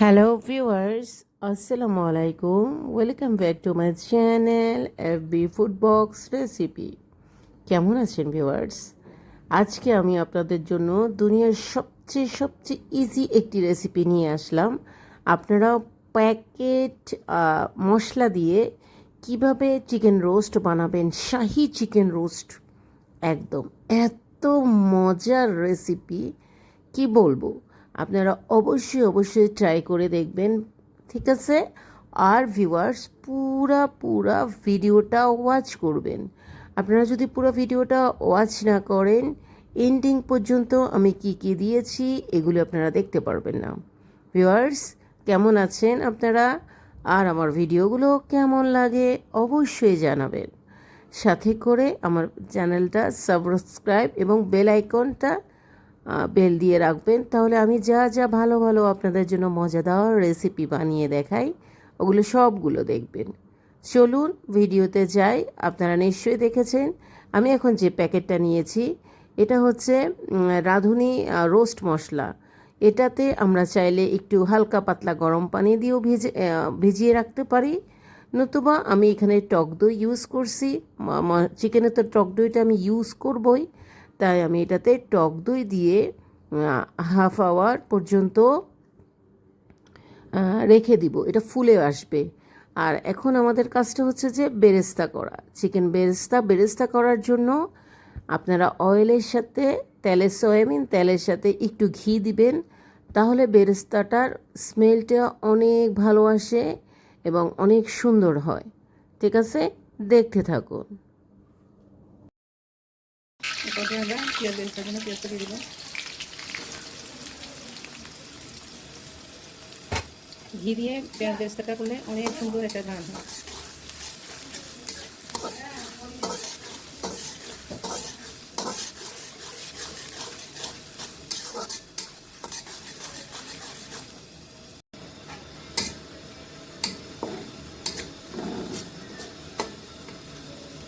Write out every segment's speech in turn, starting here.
Hello viewers আসসালামু আলাইকুম welcome back to my channel F B food box recipe কেমন আছেন ভিউয়ার্স আজকে আমি আপনাদের জন্য দুনিয়ার সবচেয়ে সবচেয়ে ইজি একটি রেসিপি নিয়ে আসলাম। আপনারা প্যাকেট মশলা দিয়ে কীভাবে চিকেন রোস্ট বানাবেন, শাহি চিকেন রোস্ট একদম, এত মজার রেসিপি কি বলব? আপনারা অবশ্যই অবশ্যই ট্রাই করে দেখবেন, ঠিক আছে? আর ভিউয়ার্স পুরা পুরা ভিডিওটা ওয়াচ করবেন। আপনারা যদি পুরো ভিডিওটা ওয়াচ না করেন এন্ডিং পর্যন্ত আমি কি কি দিয়েছি, এগুলো আপনারা দেখতে পারবেন না। ভিউয়ার্স কেমন আছেন আপনারা? আর আমার ভিডিওগুলো কেমন লাগে, অবশ্যই জানাবেন। সাথে করে আমার চ্যানেলটা সাবস্ক্রাইব এবং বেল আইকনটা বেল দিয়ে রাখবেন। তাহলে আমি যা যা ভালো ভালো আপনাদের জন্য মজাদার রেসিপি বানিয়ে দেখাই, ওগুলো সবগুলো দেখবেন। চলুন, ভিডিওতে যাই। আপনারা নিশ্চয়ই দেখেছেন, আমি এখন যে প্যাকেটটা নিয়েছি, এটা হচ্ছে রাঁধুনি রোস্ট মশলা। এটাতে আমরা চাইলে একটু হালকা পাতলা গরম পানি দিয়েও ভিজে ভিজিয়ে রাখতে পারি। নতুবা আমি এখানে টক দই ইউজ করছি। চিকেনে তো টক দইটা আমি ইউজ করবই। তাই আমি এটাতে টক দই দিয়ে হাফ আওয়ার পর্যন্ত রেখে দিব। এটা ফুলে আসবে। আর এখন আমাদের কাজটা হচ্ছে যে বেরেস্তা করা। চিকেন বেরেস্তা বেরেস্তা করার জন্য আপনারা অয়েলের সাথে তেলের সয়াবিন তেলের সাথে একটু ঘি দিবেন। তাহলে বেরেস্তাটার স্মেলটা অনেক ভালো আসে এবং অনেক সুন্দর হয়। ঠিক আছে? দেখতে থাকুন। এরপরে আমরা পেঁয়াজ বেরেস্তার জন্য পেঁয়াজটা দিয়ে দিব ঘি দিয়ে পেঁয়াজ বেরেস্তাটা করলে অনেক সুন্দর একটা গান হয়।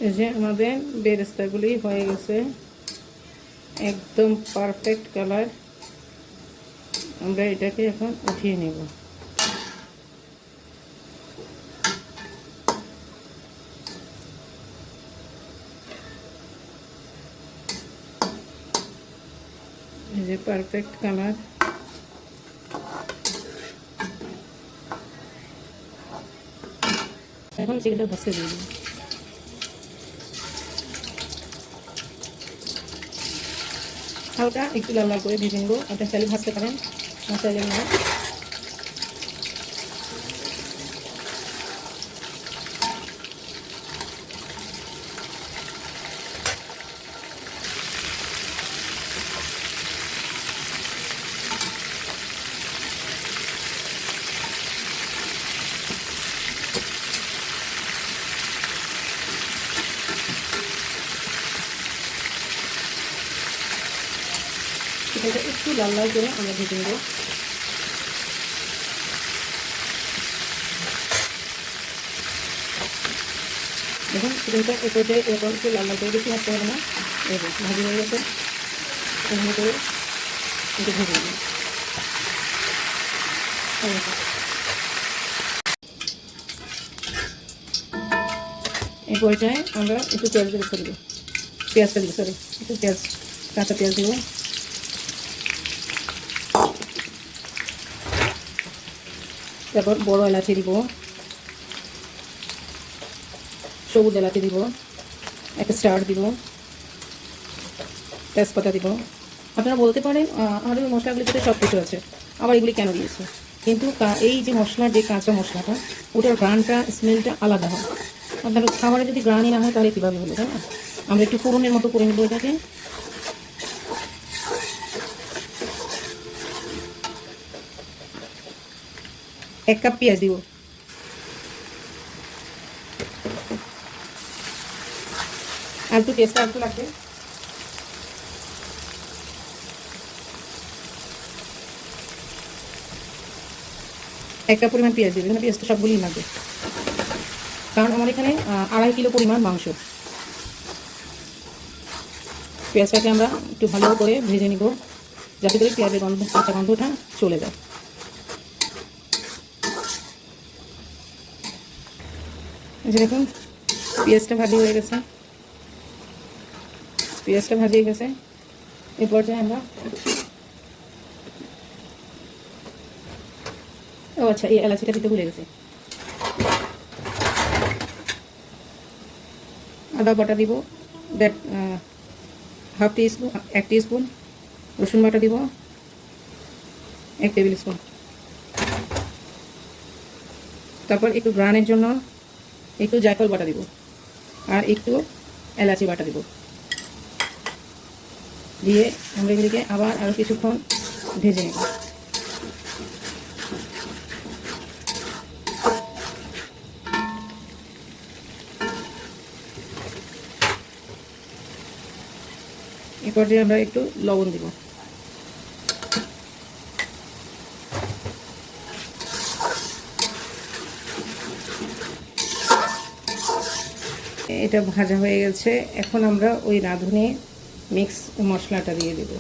এই যে আমাদের বেরেস্তাগুলি হয়ে গেছে। একদম পারফেক্ট কালার আমরা এটাকে এখন উঠিয়ে নেব। এই যে পারফেক্ট কালার এখন চিকেনটা বসে দিয়ে দিই। হালকা একটু লাল লাল করে ভেজে নেব। আপনি চাইলে ভাজতে পারেন। না চাইলে না চিকেনটা একটু লাল লাল করে আমরা ভেজে নেব। দেখুন চিকেনটা এটাতে এরকম একটু লাল লাল করে বেশি ভাজতে হবে না। এরকম ভাজি হয়ে গেছে। এভাবে করে একটু ভেজে নেব। এই পর্যায়ে আমরা একটু পেঁয়াজ বেরেস্তা দেবো পেঁয়াজটা দিব, সরি, একটু পেঁয়াজ, কাঁচা পেঁয়াজ দেবো। তারপর বড় এলাচি দিব। সবুজ এলাচি দিব। একটা স্টার দিব। তেজপাতা দিব। আপনারা বলতে পারেন আমাদের মশলাগুলিতে সব কিছু আছে। আবার এগুলি কেন দিয়েছে? কিন্তু এই যে মশলার যে কাঁচা মশলাটা, ওটার গ্রানটা স্মেলটা আলাদা হয়। আপনার খাবারে যদি গ্রানই না হয়, তাহলে কীভাবে হলো, তাই না? আমরা একটু ফোড়নের মতো করে নেব এটাকে। এক কাপ পেঁয়াজ দিব। আর একটু পেঁয়াজটা আর লাগবে। এক কাপ পরিমাণ পেঁয়াজ দিবে এখানে পেঁয়াজটা সবগুলোই লাগবে। কারণ আমার এখানে আড়াই কিলো পরিমাণ মাংস। পেঁয়াজটাকে আমরা একটু ভালো করে ভেজে নিব, যাতে করে পেঁয়াজের গন্ধ, কাঁচা গন্ধটা চলে যায়। যে দেখুন, পেঁয়াজটা ভাজি হয়ে গেছে। পেঁয়াজটা ভাজি হয়ে গেছে। এই পর্যায়ে আমরা ও আচ্ছা এই এলাচিটা দিতে ভুলে গেছে। আদা বাটা দিব দ্যাট হাফ টি স্পুন এক টি স্পুন রসুন বাটা দিব, এক টেবিল স্পুন তারপর একটু গ্রানের জন্য একটু জায়ফল বাটা দিব। আর একটু এলাচি বাটা দিব। দিয়ে আমরা এগুলিকে আবার আরও কিছুক্ষণ ভেজে নেব। এ পর্যায়ে আমরা একটু লবণ দিব। এটা ভাজা হয়ে গেছে। এখন আমরা ওই রাঁধুনি মিক্স মশলাটা দিয়ে দেব।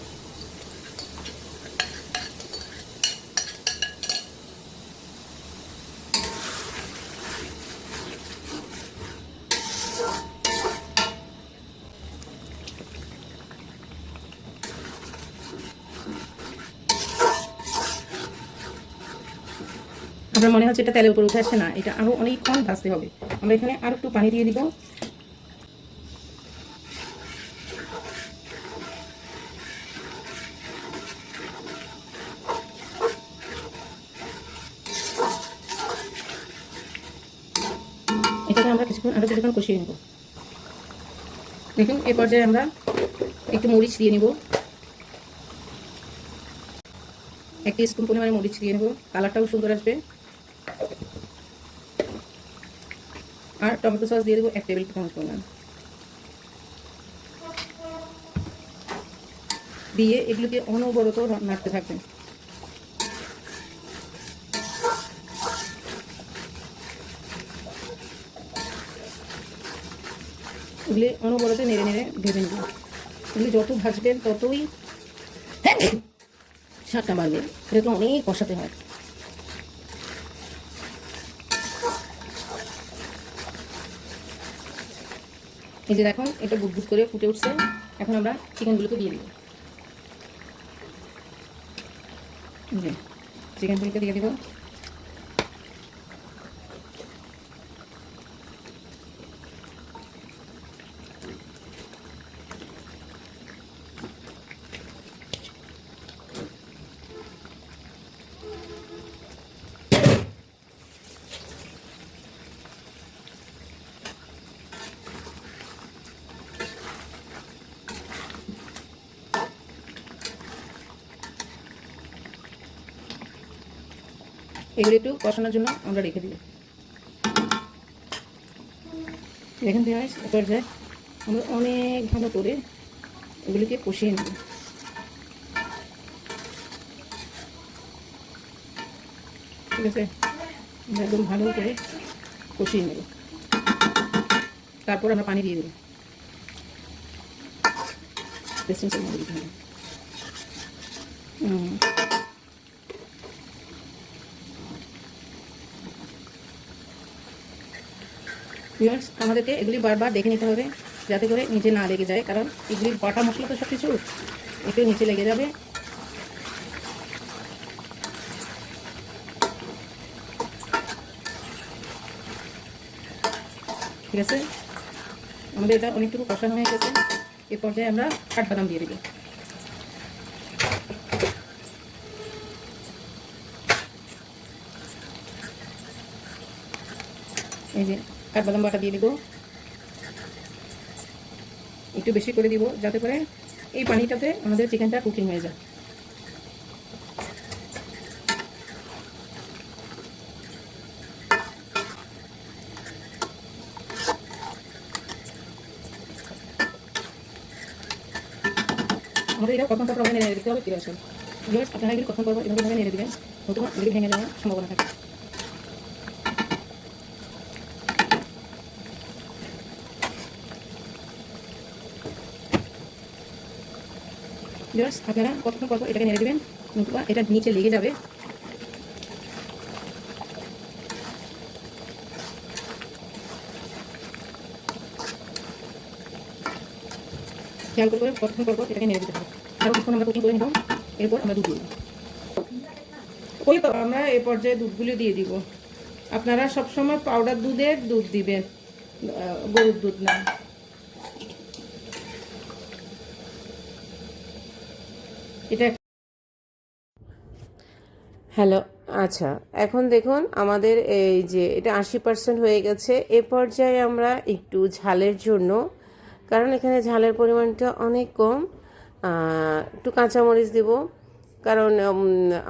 আপনার মনে হচ্ছে এটা তেলের উপর উঠে আসছে না, এটা আরও অনেকক্ষণ ভাজতে হবে। আমরা এখানে আরও একটু পানি দিয়ে দিব। এটাকে আমরা কিছুক্ষণ আরও কিছুক্ষণ কষিয়ে নেব। দেখুন, এ পর্যায়ে আমরা একটু মরিচ দিয়ে নেব। এক স্পুন পরিমাণে মরিচ দিয়ে নেব। কালারটাও সুন্দর আসবে। আর টমেটো সস দিয়ে দেবো এক টেবিল চামচ পরিমাণ। দিয়ে এগুলোকে অনবরত নাড়তে থাকবেন। এগুলি অনবরত নেড়ে নেড়ে ভেজে নেবেন এগুলি যত ভাজবেন ততই স্বাদটা বাড়বে এটা তো অনেক কষাতে হয়। এই যে দেখুন, এটা বুটবুট করে ফুটে উঠছে। এখন আমরা চিকেনগুলোকে দিয়ে দিব। চিকেনগুলোকে দিয়ে দিব। এগুলো একটু কষানোর জন্য আমরা রেখে দিই। দেখেন পেঁয়াজ আমরা অনেক ভালো করে এগুলিকে কষিয়ে নেব। ঠিক আছে? একদম ভালো করে কষিয়ে নেব। তারপর আমরা পানি দিয়ে দেবো। মধ্যে দিতে হবে। ভিউয়ার্স আমাদেরকে এগুলি বারবার দেখে নিতে হবে, যাতে করে নিচে না লেগে যায়, কারণ এগুলি বাটা মশলা তো সব কিছু একটু নিচে লেগে যাবে। ঠিক আছে? আমাদের এটা অনেকটুকু কষানো হয়ে গেছে। এ পর্যায়ে আমরা কাঠবাদাম দিয়ে দেবো। এই যে কাঠবাদাম বাটা দিয়ে দিব। একটু বেশি করে দিব যাতে করে এই পানিটাতে আমাদের চিকেনটা কুকিং হয়ে যায়। আমাদের এটা কখন পর নেড়ে দিতে হবে ফিরে আসুন আপনারা এগুলি কখন পর এভাবে নেড়ে দেবেন এগুলি ভেঙে যাওয়ার সম্ভাবনা থাকে। জাস্ট আপনারা কতক্ষণ কত এটাকে নেড়ে দেবেন, নতুবা এটা নিচে লেগে যাবে। খেয়াল করে কতক্ষণ পরপর এটাকে নেড়ে দিতে হবে আরও কিছুক্ষণ আমরা কুকিং করে নিলাম, এরপর আমরা দুধ দিয়ে ওই তো, আমরা এ পর্যায়ে দুধগুলো দিয়ে দিব। আপনারা সবসময় পাউডার দুধের দুধ দিবেন গরুর দুধ না। এটা হ্যালো আচ্ছা এখন দেখুন আমাদের এই যে এটা আশি পার্সেন্ট হয়ে গেছে। এ পর্যায়ে আমরা একটু ঝালের জন্য, কারণ এখানে ঝালের পরিমাণটা অনেক কম। একটু কাঁচামরিচ দিব, কারণ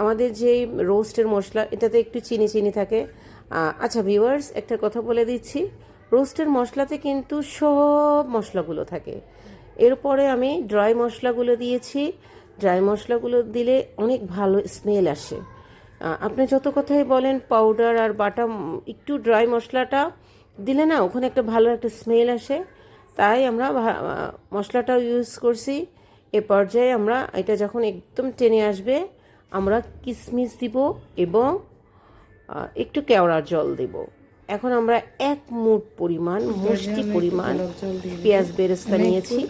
আমাদের যেই রোস্টের মশলা, এটাতে একটু চিনি চিনি থাকে। আচ্ছা ভিউয়ার্স, একটা কথা বলে দিচ্ছি, রোস্টের মশলাতে কিন্তু সব মশলাগুলো থাকে। এরপরে আমি ড্রাই মশলাগুলো দিয়েছি ড্রাই মশলাগুলো দিলে অনেক ভালো স্মেল আসে। আপনি যত কথাই বলেন পাউডার আর বাটা একটু ড্রাই মশলাটা দিলে না ওখানে একটা ভালো একটা স্মেল আসে। তাই আমরা মশলাটাও ইউজ করছি। এ পর্যায়ে আমরা এটা যখন একদম টেনে আসবে আমরা কিশমিশ দিব এবং একটু কেওড়ার জল দেব। এখন আমরা এক মুঠ পরিমাণ মুষ্টি পরিমাণ পেঁয়াজ বেরেস্তা নিয়েছি।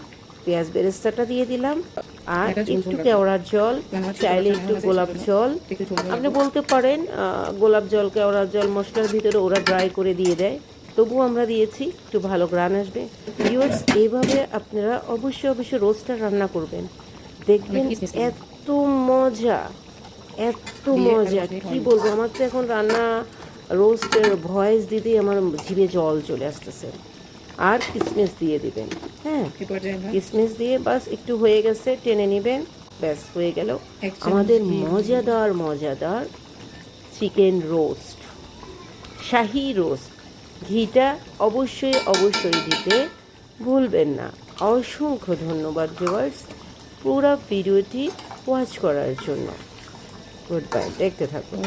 পেঁয়াজ বেরেস্তাটা দিয়ে দিলাম। আর একটু কেওড়ার জল চাইলে একটু গোলাপ জল। আপনি বলতে পারেন গোলাপ জল কেওড়ার জল মশলার ভিতরে ওরা ড্রাই করে দিয়ে দেয়। তবুও আমরা দিয়েছি একটু ভালো গ্রান আসবে। ভিউয়ার্স এইভাবে আপনারা অবশ্যই অবশ্যই রোজটা রান্না করবেন। দেখবেন এত মজা এত মজা। কি বলব? আমার তো এখন রান্না রোস্টের ভয়েস দিতেই আমার জিভে জল চলে আসতেছে। আর কিসমিস দিয়ে দিবেন হ্যাঁ? কিসমিস দিয়ে বাস একটু হয়ে গেছে টেনে নেবেন ব্যাস হয়ে গেল। আমাদের মজাদার মজাদার চিকেন রোস্ট শাহি রোস্ট। ঘিটা অবশ্যই অবশ্যই দিতে ভুলবেন না। অসংখ্য ধন্যবাদ ভিউয়ার্স পুরো ভিডিওটি ওয়াচ করার জন্য। গুড বাই দেখতে থাকুন।